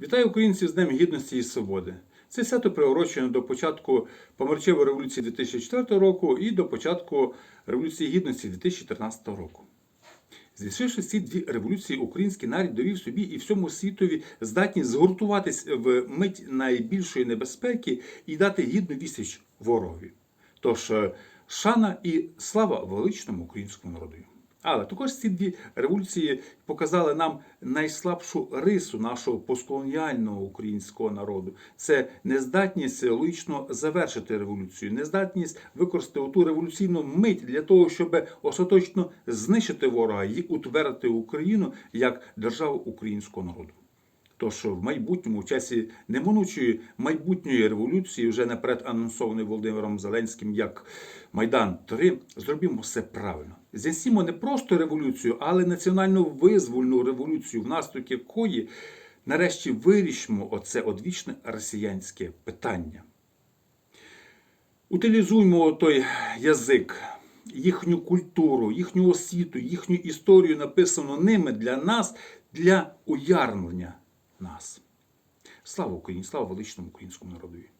Вітаю українців з Днем Гідності і Свободи. Це свято приурочено до початку помирчевої революції 2004 року і до початку Революції Гідності 2014 року. Звішивши ці дві революції, український народ довів собі і всьому світові здатність згуртуватись в мить найбільшої небезпеки і дати гідну відсіч ворогові. Тож е, шана і слава величному українському народу. Але також ці дві революції показали нам найслабшу рису нашого постколоніального українського народу. Це нездатність логічно завершити революцію, нездатність використати ту революційну мить для того, щоб остаточно знищити ворога і утвердити Україну як державу українського народу. Тож в майбутньому, в часі неминучої майбутньої революції, вже наперед анонсований Володимиром Зеленським як Майдан 3, зробімо все правильно. Зясімо не просто революцію, але національно визвольну революцію, внаслідок якої нарешті вирішимо оце одвічне росіянське питання. Утилізуймо той язик, їхню культуру, їхню освіту, їхню історію, написану ними для нас, для уярмлення нас. Слава Україні, слава величному українському народові!